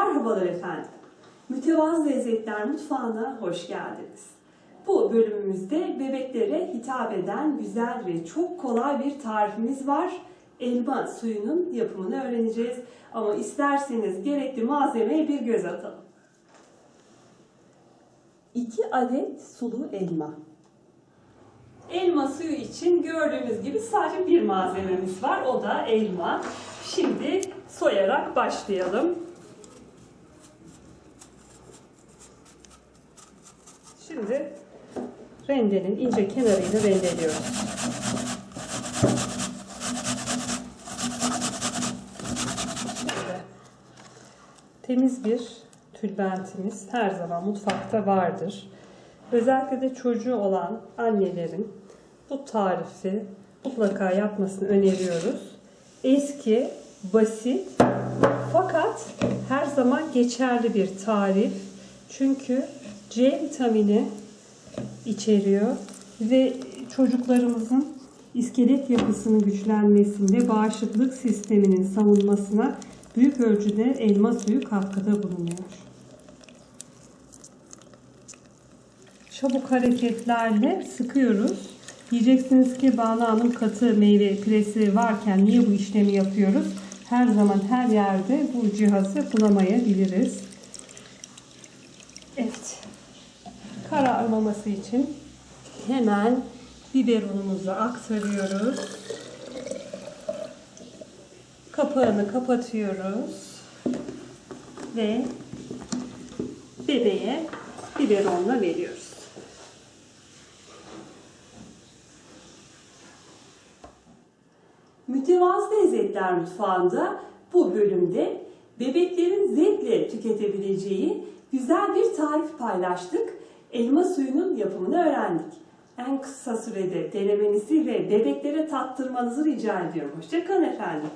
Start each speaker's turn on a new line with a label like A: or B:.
A: Merhabalar efendim. Mütevazı Lezzetler Mutfağı'na hoş geldiniz. Bu bölümümüzde bebeklere hitap eden güzel ve çok kolay bir tarifimiz var. Elma suyunun yapımını öğreneceğiz. Ama isterseniz gerekli malzemeye bir göz atalım. 2 adet sulu elma. Elma suyu için gördüğünüz gibi sadece bir malzememiz var. O da elma. Şimdi soyarak başlayalım. Şimdi rendenin ince kenarıyla rendeliyoruz. Temiz bir tülbentimiz her zaman mutfakta vardır. Özellikle de çocuğu olan annelerin bu tarifi mutlaka yapmasını öneriyoruz. Eski, basit fakat her zaman geçerli bir tarif. Çünkü C vitamini içeriyor ve çocuklarımızın iskelet yapısının güçlenmesinde bağışıklık sisteminin savunmasına büyük ölçüde elma suyu katkıda bulunuyor. Çabuk hareketlerle sıkıyoruz. Diyeceksiniz ki Banu Hanım katı meyve püresi varken niye bu işlemi yapıyoruz? Her zaman her yerde bu cihazı bulamayabiliriz. Kararmaması için hemen biberonumuzu aktarıyoruz. Kapağını kapatıyoruz. Ve bebeğe biberonla veriyoruz. Mütevazı Lezzetler Mutfağı'nda bu bölümde bebeklerin zevkle tüketebileceği güzel bir tarif paylaştık. Elma suyunun yapımını öğrendik. En kısa sürede denemenizi ve bebeklere tattırmanızı rica ediyorum. Hoşçakalın efendim.